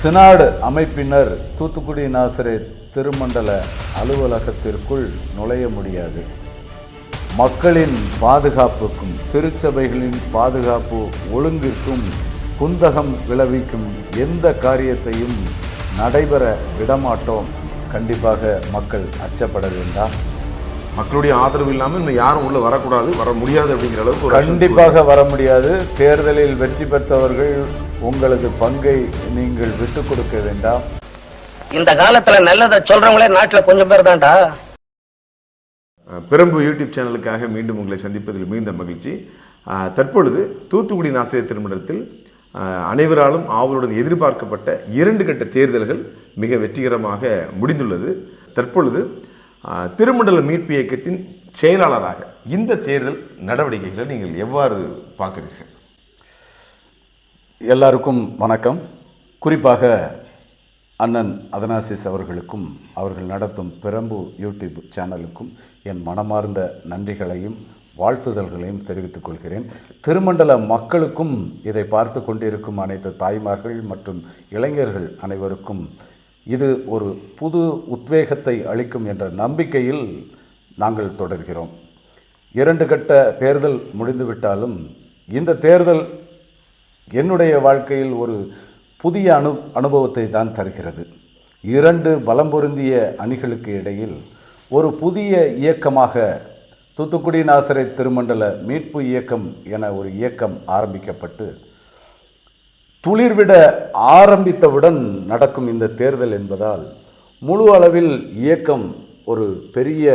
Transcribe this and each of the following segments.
Synod அமைப்பினர் தூத்துக்குடி நாசரே திருமண்டல அலுவலகத்திற்குள் நுழைய முடியாது. மக்களின் பாதுகாப்புக்கும் திருச்சபைகளின் பாதுகாப்பு ஒழுங்கிற்கும் குந்தகம் விளைவிக்கும் எந்த காரியத்தையும் நடைபெற விடமாட்டோம். கண்டிப்பாக மக்கள் அச்சப்பட வேண்டாம். மக்களுடைய ஆதரவு இல்லாமல் இன்னும் யாரும் உள்ள வரக்கூடாது வர முடியாது அப்படிங்கிற அளவுக்கு கண்டிப்பாக வர முடியாது. தேர்தலில் வெற்றி பெற்றவர்கள் உங்களது பங்கை நீங்கள் விட்டுக் கொடுக்க வேண்டாம். இந்த காலத்துல நல்லதை சொல்றவங்களே நாட்டுல கொஞ்சம் பேர் தான்டா. பெரம்பு யூடியூப் சேனலுக்காக மீண்டும் உங்களை சந்திப்பதில் மிகுந்த மகிழ்ச்சி. தற்பொழுது தூத்துக்குடி ஆசிரியர் திருமணத்தில் அனைவராலும் ஆவலுடன் எதிர்பார்க்கப்பட்ட இரண்டு கட்ட தேர்தல்கள் மிக வெற்றிகரமாக முடிந்துள்ளது. தற்பொழுது திருமண்டல மீட்பு இயக்கத்தின் செயலாளராக இந்த தேர்தல் நடவடிக்கைகளை நீங்கள் எவ்வாறு பார்க்கிறீர்கள்? எல்லாருக்கும் வணக்கம். குறிப்பாக அண்ணன் அதனாசிஸ் அவர்களுக்கும் அவர்கள் நடத்தும் பிரம்பு யூடியூப் சேனலுக்கும் என் மனமார்ந்த நன்றிகளையும் வாழ்த்துதல்களையும் தெரிவித்துக் கொள்கிறேன். திருமண்டல மக்களுக்கும் இதை பார்த்து கொண்டிருக்கும் அனைத்து தாய்மார்கள் மற்றும் இளைஞர்கள் அனைவருக்கும் இது ஒரு புது உத்வேகத்தை அளிக்கும் என்ற நம்பிக்கையில் நாங்கள் தொடர்கிறோம். இரண்டு கட்ட தேர்தல் முடிந்துவிட்டாலும் இந்த தேர்தல் என்னுடைய வாழ்க்கையில் ஒரு புதிய அனு அனுபவத்தை தான் தருகிறது. இரண்டு பலம் பொருந்திய அணிகளுக்கு இடையில் ஒரு புதிய இயக்கமாக தூத்துக்குடி நாசரை திருமண்டல மீட்பு இயக்கம் என ஒரு இயக்கம் ஆரம்பிக்கப்பட்டு துளிர்விட ஆரம்பித்தவுடன் நடக்கும் இந்த தேர்தல் என்பதால் முழு அளவில் இயக்கம் ஒரு பெரிய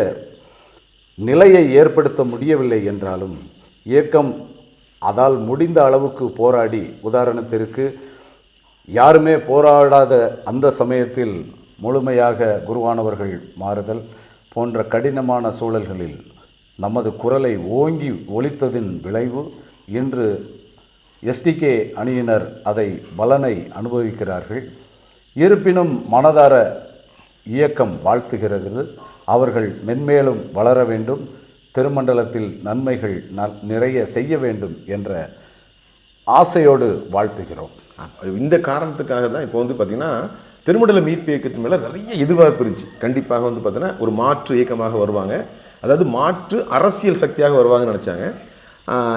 நிலையை ஏற்படுத்த முடியவில்லை என்றாலும் இயக்கம் அதால் முடிந்த அளவுக்கு போராடி உதாரணத்திற்கு யாருமே போராடாத அந்த சமயத்தில் முழுமையாக குருவானவர்கள் மாறுதல் போன்ற கடினமான சூழல்களில் நமது குரலை ஓங்கி ஒழித்ததின் விளைவு இன்று எஸ்டிகே அணியினர் அதை பலனை அனுபவிக்கிறார்கள். இருப்பினும் மனதார இயக்கம் வாழ்த்துகிறது. அவர்கள் மென்மேலும் வளர வேண்டும். திருமண்டலத்தில் நன்மைகள் ந- நிறைய செய்ய வேண்டும் என்ற ஆசையோடு வாழ்த்துகிறோம். இந்த காரணத்துக்காக தான் இப்போ வந்து பார்த்திங்கன்னா திருமண்டல மீட்பு இயக்கத்தின் மேலே நிறைய எதிர்பார்ப்பு இருந்துச்சு. கண்டிப்பாக வந்து பார்த்தீங்கன்னா ஒரு மாற்று இயக்கமாக வருவாங்க. அதாவது மாற்று அரசியல் சக்தியாக வருவாங்கன்னு நினச்சாங்க.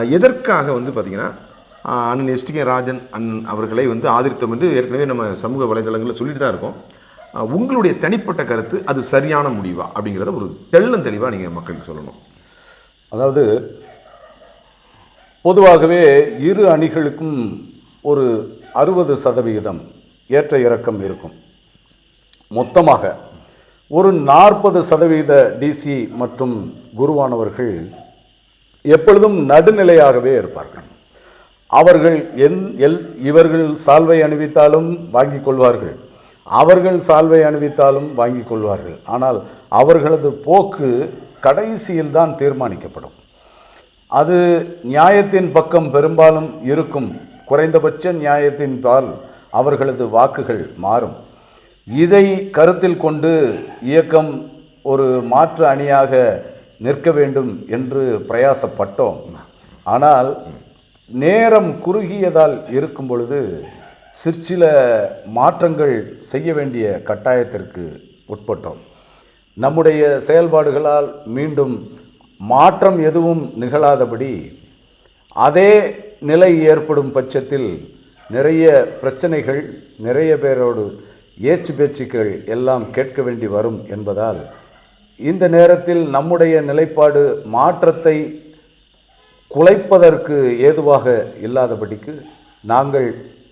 எதற்காக வந்து பார்த்திங்கன்னா ஆஹ் அண்ணன் எஸ்டிகே ராஜன் அண்ணன் அவர்களை வந்து ஆதரித்தோம் என்று ஏற்கனவே நம்ம சமூக வலைதளங்களில் சொல்லிட்டு தான் இருக்கோம். உங்களுடைய தனிப்பட்ட கருத்து அது சரியான முடிவா அப்படிங்கிறத ஒரு தெள்ளந்தெளிவாக நீங்கள் மக்களுக்கு சொல்லணும். அதாவது பொதுவாகவே இரு அணிகளுக்கும் ஒரு அறுபது சதவிகிதம் ஏற்ற இறக்கம் இருக்கும். மொத்தமாக ஒரு நாற்பது சதவீத டிசி மற்றும் குருவானவர்கள் எப்பொழுதும் நடுநிலையாகவே இருப்பார்கள். அவர்கள் என் எல் இவர்கள் சால்வை அணிவித்தாலும் வாங்கிக் கொள்வார்கள். அவர்கள் சால்வை அணிவித்தாலும் வாங்கிக் கொள்வார்கள். ஆனால் அவர்களது போக்கு கடைசியில் தான் தீர்மானிக்கப்படும். அது நியாயத்தின் பக்கம் பெரும்பாலும் இருக்கும். குறைந்தபட்ச நியாயத்தின் பால் அவர்களது வாக்குகள் மாறும். இதை கருத்தில் கொண்டு இயக்கம் ஒரு மாற்று அணியாக நிற்க வேண்டும் என்று பிரயாசப்பட்டோம். ஆனால் நேரம் குறுகியதால் இருக்கும் பொழுது சிற்சில மாற்றங்கள் செய்ய வேண்டிய கட்டாயத்திற்கு உட்பட்டோம். நம்முடைய செயல்பாடுகளால் மீண்டும் மாற்றம் எதுவும் நிகழாதபடி அதே நிலை ஏற்படும் பட்சத்தில் நிறைய பிரச்சனைகள் நிறைய பேரோடு ஏச்சு பேச்சுக்கள் எல்லாம் கேட்க வேண்டி வரும் என்பதால் இந்த நேரத்தில் நம்முடைய நிலைப்பாடு மாற்றத்தை குலைப்பதற்கு ஏதுவாக இல்லாதபடிக்கு நாங்கள்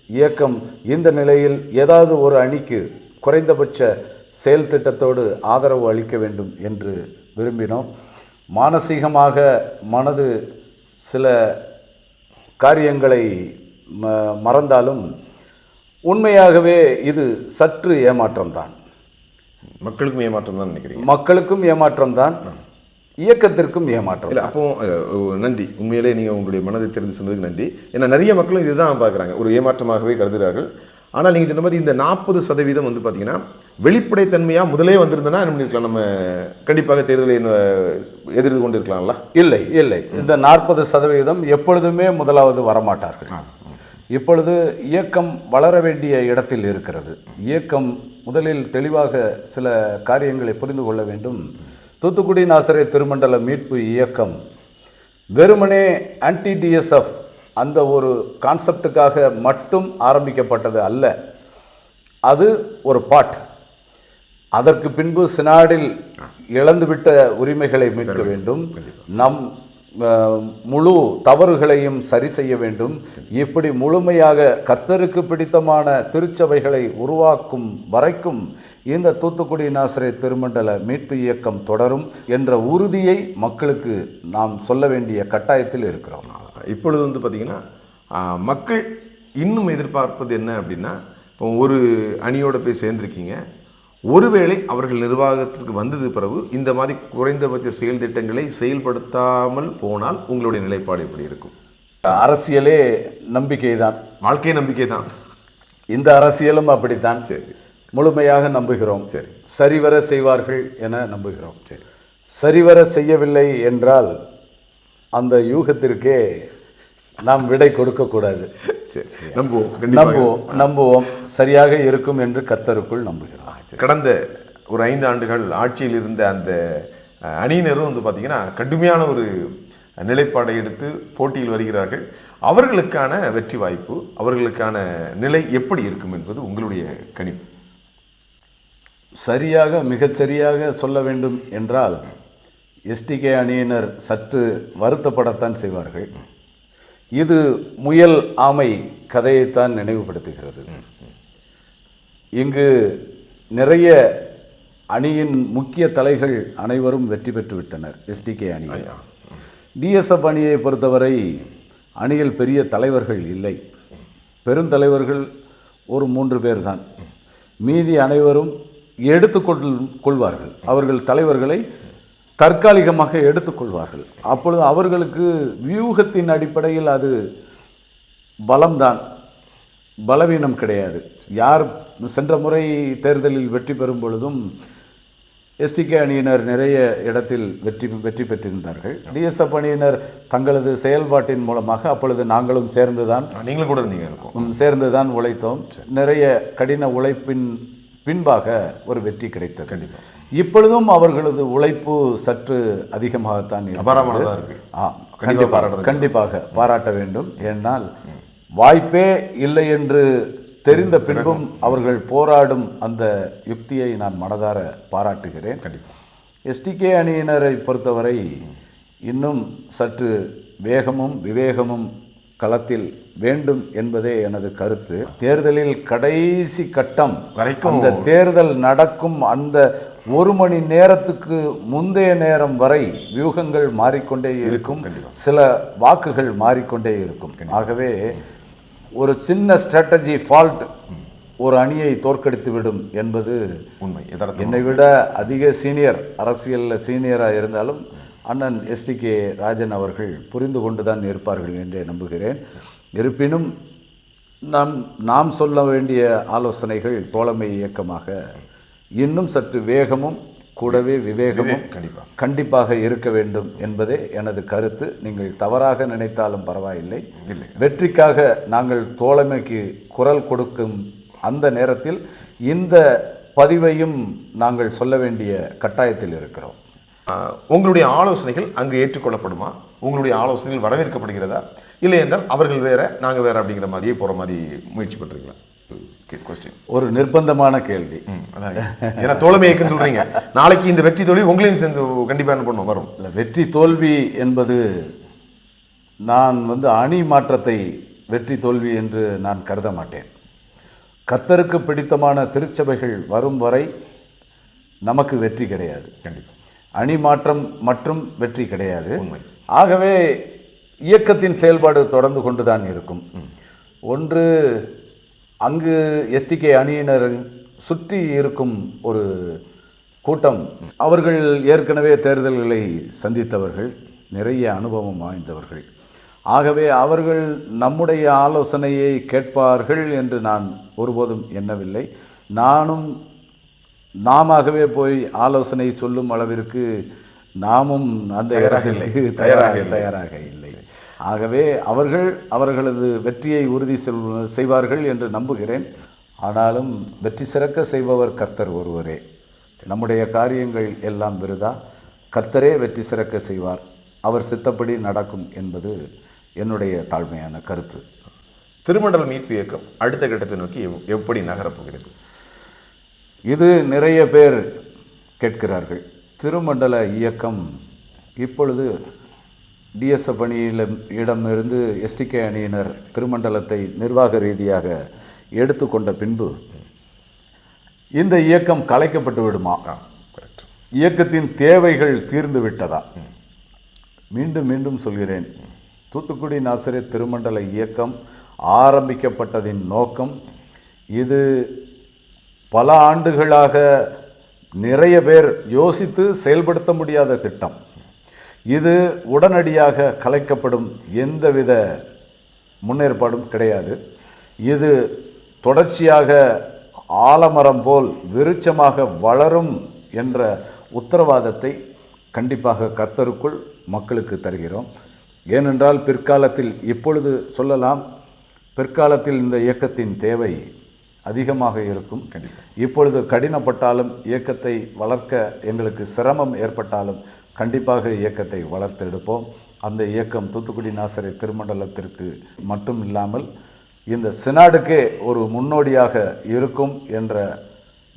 இயக்கம் இந்த நிலையில் ஏதாவது ஒரு அணிக்கு குறைந்தபட்ச செயல் திட்டத்தோடு ஆதரவு அளிக்க வேண்டும் என்று விரும்பினோம். மானசீகமாக மனது சில காரியங்களை ம மறந்தாலும் உண்மையாகவே இது சற்று ஏமாற்றம்தான். மக்களுக்கும் ஏமாற்றம் தான் நினைக்கிறீங்க? மக்களுக்கும் ஏமாற்றம்தான். இயக்கத்திற்கும் ஏமாற்றம். இல்லை அப்போ நன்றி. உண்மையிலே நீங்கள் உங்களுடைய மனதை தெரிந்து சொன்னதுக்கு நன்றி. ஏன்னா நிறைய மக்களும் இதுதான் பார்க்குறாங்க. ஒரு ஏமாற்றமாகவே கருதுகிறார்கள். ஆனால் நீங்கள் சொன்ன மாதிரி இந்த நாற்பது சதவீதம் வந்து பார்த்தீங்கன்னா வெளிப்படைத்தன்மையாக முதலே வந்திருந்தனா என்ன பண்ணிருக்கலாம்? நம்ம கண்டிப்பாக தேர்தலை எதிர்த்து கொண்டு இருக்கலாம்ல இல்லை இல்லை. இந்த நாற்பது சதவீதம் எப்பொழுதுமே முதலாவது வரமாட்டார்கள். இப்பொழுது இயக்கம் வளர வேண்டிய இடத்தில் இருக்கிறது. இயக்கம் முதலில் தெளிவாக சில காரியங்களை புரிந்து கொள்ள வேண்டும். தூத்துக்குடி நாசரே திருமண்டல மீட்பு இயக்கம் வெறுமனே ஆன்டி டிஎஸ்எஃப் அந்த ஒரு கான்செப்டுக்காக மட்டும் ஆரம்பிக்கப்பட்டது அல்ல. அது ஒரு பாட். அதற்கு பின்பு சினாடில் இழந்துவிட்ட உரிமைகளை மீட்க வேண்டும். நம் முழு தவறுகளையும் சரி செய்ய வேண்டும். இப்படி முழுமையாக கர்த்தருக்கு பிடித்தமான திருச்சபைகளை உருவாக்கும் வரைக்கும் இந்த தூத்துக்குடி நாசரே திருமண்டல மீட்பு இயக்கம் தொடரும் என்ற உறுதியை மக்களுக்கு நாம் சொல்ல வேண்டிய கட்டாயத்தில் இருக்கிறோம். இப்பொழுது வந்து பார்த்தீங்கன்னா மக்கள் இன்னும் எதிர்பார்ப்பது என்ன அப்படின்னா இப்போ ஒரு அணியோட போய் சேர்ந்துருக்கீங்க. ஒருவேளை அவர்கள் நிர்வாகத்திற்கு வந்தது பிறகு இந்த மாதிரி குறைந்தபட்ச செயல் திட்டங்களை செயல்படுத்தாமல் போனால் உங்களுடைய நிலைப்பாடு எப்படி இருக்கும்? அரசியலே நம்பிக்கைதான். வாழ்க்கை நம்பிக்கை தான் இந்த அரசியலும் அப்படித்தான். சரி. முழுமையாக நம்புகிறோம். சரி. சரிவர செய்வார்கள் என நம்புகிறோம். சரி. சரிவர செய்யவில்லை என்றால் அந்த யூகத்திற்கே நாம் விடை கொடுக்கக்கூடாது சரி நம்புவோம் நம்புவோம் நம்புவோம். சரியாக இருக்கும் என்று கர்த்தருக்குள் நம்புகிறோம். கடந்த ஒரு ஐந்து ஆண்டுகள் ஆட்சியில் இருந்த அந்த அணியினரும் வந்து பார்த்தீங்கன்னா கடுமையான ஒரு நிலைப்பாடை எடுத்து போட்டியில் வருகிறார்கள். அவர்களுக்கான வெற்றி வாய்ப்பு அவர்களுக்கான நிலை எப்படி இருக்கும் என்பது உங்களுடைய கணிப்பு. சரியாக மிகச்சரியாக சொல்ல வேண்டும் என்றால் எஸ்டிகே அணியினர் சற்று வருத்தப்படத்தான் செய்வார்கள். இது முயல் ஆமை கதையைத்தான் நினைவுபடுத்துகிறது. இங்கு நிறைய அணியின் முக்கிய தலைகள் அனைவரும் வெற்றி பெற்று விட்டனர் எஸ்டிகே அணியில். டிஎஸ்எஃப் அணியை பொறுத்தவரை அணியில் பெரிய தலைவர்கள் இல்லை. பெருந்தலைவர்கள் ஒரு மூன்று பேர் தான் மீதி அனைவரும் எடுத்துக்கொள் கொள்வார்கள். அவர்கள் தலைவர்களை தற்காலிகமாக எடுத்துக்கொள்வார்கள். அப்பொழுது அவர்களுக்கு வியூகத்தின் அடிப்படையில் அது பலம்தான். பலவீனம் கிடையாது. யார் சென்ற முறை தேர்தலில் வெற்றி பெறும் பொழுதும் எஸ்டிகே அணியினர் நிறைய இடத்தில் வெற்றி வெற்றி பெற்றிருந்தார்கள். டிஎஸ்எஃப் அணியினர் தங்களது செயல்பாட்டின் மூலமாக அப்பொழுது நாங்களும் சேர்ந்துதான் நீங்களும் கூட இருந்தீங்க இருக்கும் ம், சேர்ந்துதான் உழைத்தோம். நிறைய கடின உழைப்பின் பின்பாக ஒரு வெற்றி கிடைத்தது. இப்பொழுதும் அவர்களது உழைப்பு சற்று அதிகமாகத்தான். அபாரமானதாக இருக்கு. ஆ கண்டிப்பாக கண்டிப்பாக பாராட்ட வேண்டும். ஏனால் வாய்ப்பே இல்லை என்று தெரிந்த பின்பும் அவர்கள் போராடும் அந்த யுக்தியை நான் மனதார பாராட்டுகிறேன். கண்டிப்பாக எஸ்டிகே அணியினரை பொறுத்தவரை இன்னும் சற்று வேகமும் விவேகமும் களத்தில் வேண்டும் என்பதே எனது கருத்து. தேர்தலில் கடைசி கட்டம் வரைக்கும் அந்த தேர்தல் நடக்கும் அந்த ஒரு மணி நேரத்துக்கு முந்தைய நேரம் வரை வியூகங்கள் மாறிக்கொண்டே இருக்கும் சில வாக்குகள் மாறிக்கொண்டே இருக்கும். ஆகவே ஒரு சின்ன ஸ்ட்ராட்டஜி ஃபால்ட் ஒரு அணியை தோற்கடித்து விடும் என்பது உண்மை என்னை விட அதிக சீனியர் அரசியலில் சீனியராக இருந்தாலும் அண்ணன் எஸ்டிகே ராஜன் அவர்கள் புரிந்து கொண்டு தான் இருப்பார்கள் என்றே நம்புகிறேன். இருப்பினும் நாம் நாம் சொல்ல வேண்டிய ஆலோசனைகள் தோழமை இயக்கமாக இன்னும் சற்று வேகமும் கூடவே விவேகமும் கண்டிப்பாக கண்டிப்பாக இருக்க வேண்டும் என்பதே எனது கருத்து. நீங்கள் தவறாக நினைத்தாலும் பரவாயில்லை. வெற்றிக்காக நாங்கள் தோழமைக்கு குரல் கொடுக்கும் அந்த நேரத்தில் இந்த பதிவையும் நாங்கள் சொல்ல வேண்டிய கட்டாயத்தில் இருக்கிறோம். உங்களுடைய ஆலோசனைகள் அங்கு ஏற்றுக்கொள்ளப்படுமா? உங்களுடைய ஆலோசனைகள் வரவேற்கப்படுகிறதா? இல்லை என்றால் அவர்கள் வேற நாங்கள் வேற அப்படிங்கிற மாதிரியே போகிற மாதிரி முயற்சி பண்ணுறீங்களா கொஸ்டின் ஒரு நிர்பந்தமான கேள்வி. அதான் ஏன்னா தோழமை இயக்குன்னு சொல்கிறீங்க நாளைக்கு இந்த வெற்றி தோல்வி உங்களையும் சேர்ந்து கண்டிப்பாக என்ன பண்ணுவோம் வரும். இல்லை வெற்றி தோல்வி என்பது நான் வந்து அணி மாற்றத்தை வெற்றி தோல்வி என்று நான் கருத மாட்டேன். கர்த்தருக்கு பிடித்தமான திருச்சபைகள் வரும் வரை நமக்கு வெற்றி கிடையாது. கண்டிப்பாக அணி மாற்றம் மற்றும் வெற்றி கிடையாது. ஆகவே இயக்கத்தின் செயல்பாடு தொடர்ந்து கொண்டுதான் இருக்கும். ஒன்று அங்கு எஸ்டிகே அணியினர் சுற்றி இருக்கும் ஒரு கூட்டம். அவர்கள் ஏற்கனவே தேர்தல்களை சந்தித்தவர்கள் நிறைய அனுபவம் வாய்ந்தவர்கள். ஆகவே அவர்கள் நம்முடைய ஆலோசனையை கேட்பார்கள் என்று நான் ஒருபோதும் எண்ணவில்லை. நானும் நாமவே போய் ஆலோசனை சொல்லும் அளவிற்கு நாமும் அந்த தயாராக இடத்திற்கு. தயாராக தயாராக இல்லை. ஆகவே அவர்கள் அவர்களது வெற்றியை உறுதி செய்வார்கள் என்று நம்புகிறேன். ஆனாலும் வெற்றி சிறக்க செய்பவர் கர்த்தர் ஒருவரே. நம்முடைய காரியங்கள் எல்லாம் விருதா? கர்த்தரே வெற்றி சிறக்க செய்வார். அவர் சித்தப்படி நடக்கும் என்பது என்னுடைய தாழ்மையான கருத்து. திருமண்டல மீட்பு இயக்கம் அடுத்த கட்டத்தை நோக்கி எப்படி நகரப் போகிறது? இது நிறைய பேர் கேட்கிறார்கள். திருமண்டல இயக்கம் இப்பொழுது டிஎஸ்எஃப் அணியில் இடமிருந்து எஸ்டிகே அணியினர் திருமண்டலத்தை நிர்வாக ரீதியாக எடுத்துக்கொண்ட பின்பு இந்த இயக்கம் கலைக்கப்பட்டு விடுமா? இயக்கத்தின் தேவைகள் தீர்ந்து விட்டதா? மீண்டும் மீண்டும் சொல்கிறேன். தூத்துக்குடி நாசிரே திருமண்டல இயக்கம் ஆரம்பிக்கப்பட்டதின் நோக்கம் இது பல ஆண்டுகளாக நிறைய பேர் யோசித்து செயல்படுத்த முடியாத திட்டம். இது உடனடியாக கலைக்கப்படும் எந்தவித முன்னேற்பாடும் கிடையாது. இது தொடர்ச்சியாக ஆலமரம் போல் விருட்சமாக வளரும் என்ற உத்தரவாதத்தை கண்டிப்பாக கர்த்தருக்குள் மக்களுக்கு தருகிறோம். ஏனென்றால் பிற்காலத்தில் இப்பொழுது சொல்லலாம் பிற்காலத்தில் இந்த இயக்கத்தின் தேவை அதிகமாக இருக்கும். இப்பொழுது கடினப்பட்டாலும் இயக்கத்தை வளர்க்க எங்களுக்கு சிரமம் ஏற்பட்டாலும் கண்டிப்பாக இயக்கத்தை வளர்த்தெடுப்போம் அந்த இயக்கம் தூத்துக்குடி நாசரை திருமண்டலத்திற்கு மட்டும் இல்லாமல் இந்த சினாடுக்கே ஒரு முன்னோடியாக இருக்கும் என்ற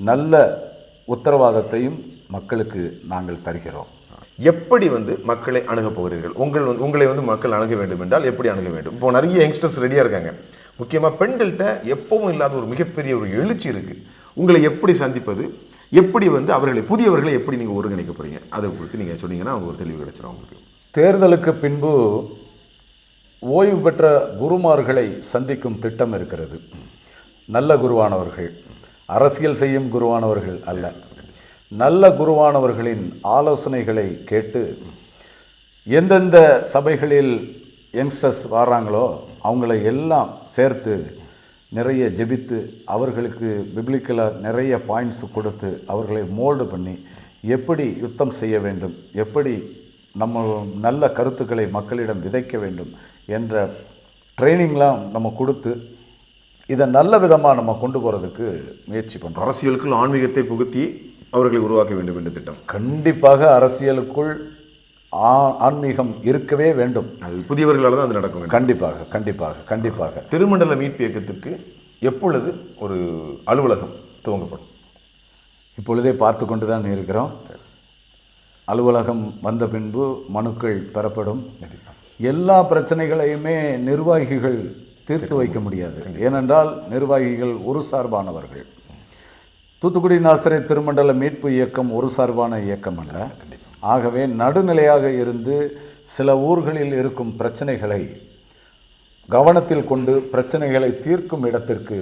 நல்ல உத்தரவாதத்தையும் மக்களுக்கு நாங்கள் தருகிறோம். எப்படி வந்து மக்களை அணுகப் போகிறீர்கள்? உங்கள் உங்களை வந்து மக்கள் அணுக வேண்டும் என்றால் எப்படி அணுக வேண்டும்? இப்போ நிறைய யங்ஸ்டர்ஸ் ரெடியாக இருக்காங்க. முக்கியமாக பெண்கள்கிட்ட எப்பவும் இல்லாத ஒரு மிகப்பெரிய ஒரு எழுச்சி இருக்குது உங்களை எப்படி சந்திப்பது? எப்படி வந்து அவர்களை புதியவர்களை எப்படி நீங்கள் ஒருங்கிணைக்க போகிறீங்க அதை குறித்து நீங்கள் சொன்னீங்கன்னா அவங்க ஒரு தெளிவு கிடைச்சிடும் உங்களுக்கு தேர்தலுக்கு பின்பு ஓய்வு பெற்ற குருமார்களை சந்திக்கும் திட்டம் இருக்கிறது. நல்ல குருவானவர்கள். அரசியல் செய்யும் குருவானவர்கள் அல்ல. நல்ல குருவானவர்களின் ஆலோசனைகளை கேட்டு எந்தெந்த சபைகளில் யங்ஸ்டர்ஸ் வர்றாங்களோ அவங்கள எல்லாம் சேர்த்து நிறைய ஜெபித்து அவர்களுக்கு பிப்ளிக்கலாக நிறைய பாயிண்ட்ஸ் கொடுத்து அவர்களை மோல்டு பண்ணி எப்படி யுத்தம் செய்ய வேண்டும் எப்படி நம்ம நல்ல கருத்துக்களை மக்களிடம் விதைக்க வேண்டும் என்ற ட்ரைனிங்லாம் நம்ம கொடுத்து இதை நல்ல விதமாக நம்ம கொண்டு போகிறதுக்கு முயற்சி பண்ணுறோம் அரசியலுக்குள் ஆன்மீகத்தை புகுத்தி அவர்களை உருவாக்க வேண்டும் என்ற திட்டம். கண்டிப்பாக அரசியலுக்குள் ஆன்மீகம் இருக்கவே வேண்டும். அது புதியவர்களால் தான் அது நடக்கும். கண்டிப்பாக கண்டிப்பாக கண்டிப்பாக. திருமண்டல மீட்பு இயக்கத்திற்கு எப்பொழுது ஒரு அலுவலகம் துவங்கப்படும்? இப்பொழுதே பார்த்து கொண்டு தான் இருக்கிறோம். அலுவலகம் வந்த பின்பு மனுக்கள் பெறப்படும். எல்லா பிரச்சனைகளையுமே நிர்வாகிகள் தீர்த்து வைக்க முடியாது. ஏனென்றால் நிர்வாகிகள் ஒரு சார்பானவர்கள். தூத்துக்குடி நாசரை திருமண்டல மீட்பு இயக்கம் ஒரு சார்பான இயக்கம் அல்ல. ஆகவே நடுநிலையாக இருந்து சில ஊர்களில் இருக்கும் பிரச்சனைகளை கவனத்தில் கொண்டு பிரச்சனைகளை தீர்க்கும் இடத்திற்கு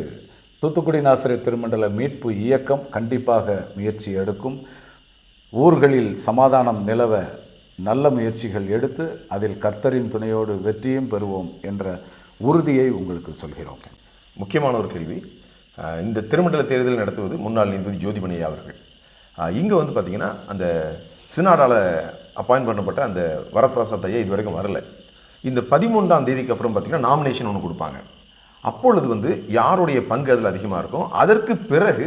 தூத்துக்குடி நாசரை திருமண்டல மீட்பு இயக்கம் கண்டிப்பாக முயற்சி எடுக்கும். ஊர்களில் சமாதானம் நிலவ நல்ல முயற்சிகள் எடுத்து அதில் கர்த்தரின் துணையோடு வெற்றியும் பெறுவோம் என்ற உறுதியை உங்களுக்கு சொல்கிறோம். முக்கியமான ஒரு கேள்வி இந்த திருமண்டல தேர்தல் நடத்துவது முன்னாள் நீதிபதி ஜோதிமணி அவர்கள். இங்கே வந்து பார்த்திங்கன்னா அந்த சினாடால் அப்பாயின்ட் பண்ணப்பட்ட அந்த வரப்பிரசாத் ஐயா இது வரைக்கும் வரல. இந்த பதிமூன்றாம் தேதிக்கு அப்புறம் பார்த்திங்கன்னா நாமினேஷன் ஒன்று கொடுப்பாங்க. அப்பொழுது வந்து யாருடைய பங்கு அதில் அதிகமாக இருக்கும் அதற்கு பிறகு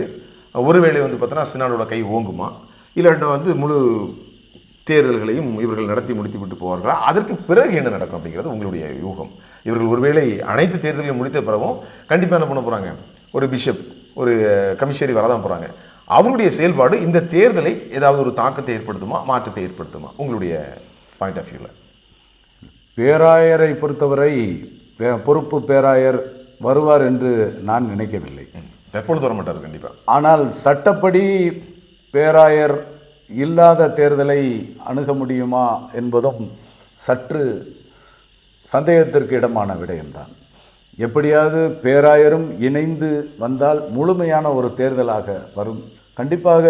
ஒருவேளை வந்து பார்த்தோன்னா சினாடோட கை ஓங்குமா இல்லைன்னா வந்து முழு தேர்தல்களையும் இவர்கள் நடத்தி முடித்து விட்டு போவார்களா அதற்கு பிறகு என்ன நடக்கும் அப்படிங்கிறது உங்களுடைய யூகம். இவர்கள் ஒருவேளை அனைத்து தேர்தல்களையும் முடித்த பிறகும் கண்டிப்பாக என்ன பண்ண போகிறாங்க ஒரு பிஷப் ஒரு கமிஷனரி வரதான் போகிறாங்க அவருடைய செயல்பாடு இந்த தேர்தலை ஏதாவது ஒரு தாக்கத்தை ஏற்படுத்துமா மாற்றத்தை ஏற்படுத்துமா? உங்களுடைய பாயிண்ட் ஆஃப் வியூவில் பேராயரை பொறுத்தவரை பொறுப்பு பேராயர் வருவார் என்று நான் நினைக்கவில்லை. எப்பொழுது வர மாட்டார் கண்டிப்பாக ஆனால் சட்டப்படி பேராயர் இல்லாத தேர்தலை அணுக முடியுமா என்பதும் சற்று சந்தேகத்திற்கு இடமான விடயம்தான். எப்படியாவது பேராயரும் இணைந்து வந்தால் முழுமையான ஒரு தேர்தலாக வரும். கண்டிப்பாக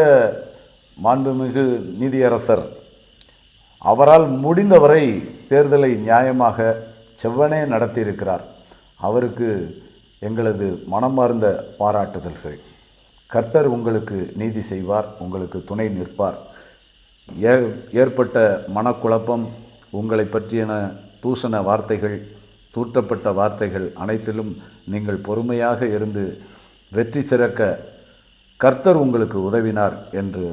மாண்புமிகு நீதியரசர் அவரால் முடிந்தவரை தேர்தலை நியாயமாக செவ்வனே நடத்தியிருக்கிறார். அவருக்கு எங்களது மனமார்ந்த பாராட்டுதல்கள். கர்த்தர் உங்களுக்கு நீதி செய்வார் உங்களுக்கு துணை நிற்பார். ஏ ஏற்பட்ட மனக்குழப்பம் உங்களை பற்றியன தூசண வார்த்தைகள் தூற்றப்பட்ட வார்த்தைகள் அனைத்திலும் நீங்கள் பொறுமையாக இருந்து வெற்றி சிறக்க கர்த்தர் உங்களுக்கு உதவினார் என்று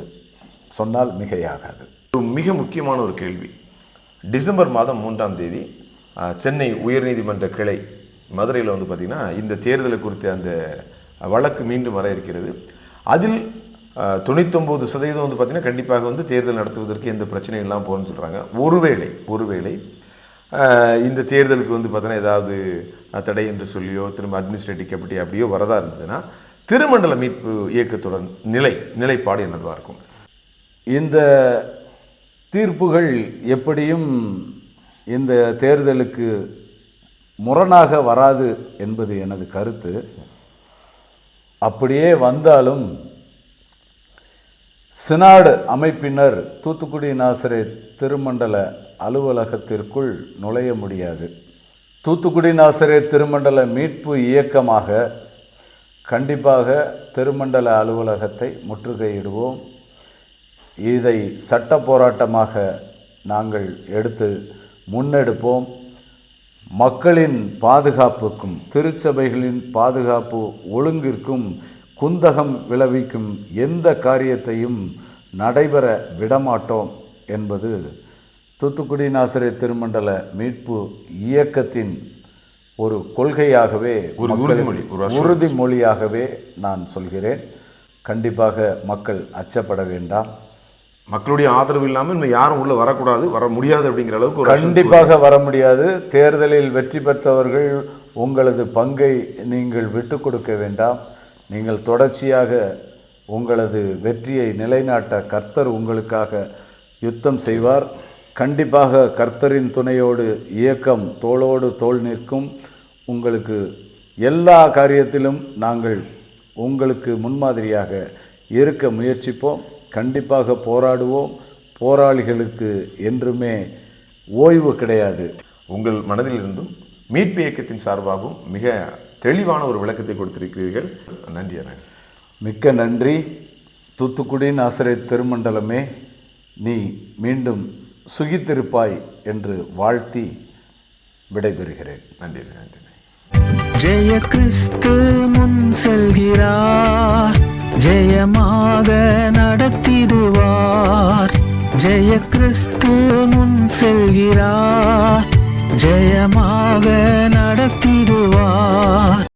சொன்னால் மிகையாகாது. ஒரு மிக முக்கியமான ஒரு கேள்வி. டிசம்பர் மாதம் மூன்றாம் தேதி சென்னை உயர்நீதிமன்ற கிளை மதுரையில் வந்து பார்த்திங்கன்னா இந்த தேர்தலை குறித்த அந்த வழக்கு மீண்டும் வர இருக்கிறது. அதில் தொண்ணூத்தொம்பது சதவீதம் வந்து பார்த்திங்கன்னா கண்டிப்பாக வந்து தேர்தல் நடத்துவதற்கு எந்த பிரச்சனையும் இல்லாமல் போகணும்னு சொல்கிறாங்க ஒருவேளை ஒருவேளை இந்த தேர்தலுக்கு வந்து பார்த்தோன்னா ஏதாவது தடை என்று சொல்லியோ திரும்ப அட்மினிஸ்ட்ரேட்டிவ் கமிட்டி அப்படியோ வரதா இருந்ததுன்னா திருமண்டல மீட்பு இயக்கத்துடன் நிலை நிலைப்பாடு என்னதுவாக இருக்கும்? இந்த தீர்ப்புகள் எப்படியும் இந்த தேர்தலுக்கு முரணாக வராது என்பது எனது கருத்து. அப்படியே வந்தாலும் சினாடு அமைப்பினர் தூத்துக்குடி நாசரே திருமண்டல அலுவலகத்திற்குள் நுழைய முடியாது. தூத்துக்குடி நாசரே திருமண்டல மீட்பு இயக்கமாக கண்டிப்பாக திருமண்டல அலுவலகத்தை முற்றுகையிடுவோம். இதை சட்ட போராட்டமாக நாங்கள் எடுத்து முன்னெடுப்போம். மக்களின் பாதுகாப்புக்கும் திருச்சபைகளின் பாதுகாப்பு ஒழுங்கிற்கும் குந்தகம் விளைவிக்கும் எந்த காரியத்தையும் நடைபெற விடமாட்டோம் என்பது தூத்துக்குடி நாசரே திருமண்டல மீட்பு இயக்கத்தின் ஒரு கொள்கையாகவே. உறுதிமொழியாகவே நான் சொல்கிறேன். கண்டிப்பாக மக்கள் அச்சப்பட வேண்டாம். மக்களுடைய ஆதரவு இல்லாமல் இன்னும் யாரும் உள்ளே வரக்கூடாது வர முடியாது அப்படிங்கிற அளவுக்கு கண்டிப்பாக வர முடியாது. தேர்தலில் வெற்றி பெற்றவர்கள் உங்களது பங்கை நீங்கள் விட்டு கொடுக்க வேண்டாம். நீங்கள் தொடர்ச்சியாக உங்களது வெற்றியை நிலைநாட்ட கர்த்தர் உங்களுக்காக யுத்தம் செய்வார். கண்டிப்பாக கர்த்தரின் துணையோடு இயக்கம் தோளோடு தோள் நிற்கும். உங்களுக்கு எல்லா காரியத்திலும் நாங்கள் உங்களுக்கு முன்மாதிரியாக இருக்க முயற்சிப்போம். கண்டிப்பாக போராடுவோம். போராளிகளுக்கு என்றுமே ஓய்வு கிடையாது. உங்கள் மனதிலிருந்தும் மீட்பு இயக்கத்தின் சார்பாகவும் மிக தெளிவான ஒரு விளக்கத்தை கொடுத்திருக்கிறீர்கள். நன்றி அண்ணா. மிக்க நன்றி. தூத்துக்குடி நாசரே திருமண்டலமே நீ மீண்டும் சுகித்திருப்பாய் என்று வாழ்த்தி விடைபெறுகிறேன். நன்றி நன்றி. ஜெய கிறிஸ்து முன் செல்கிறார். ஜெயமாக நடத்திடுவார். ஜெய கிறிஸ்து முன் செல்கிறார். ஜெயமாக நடத்திடுவார்.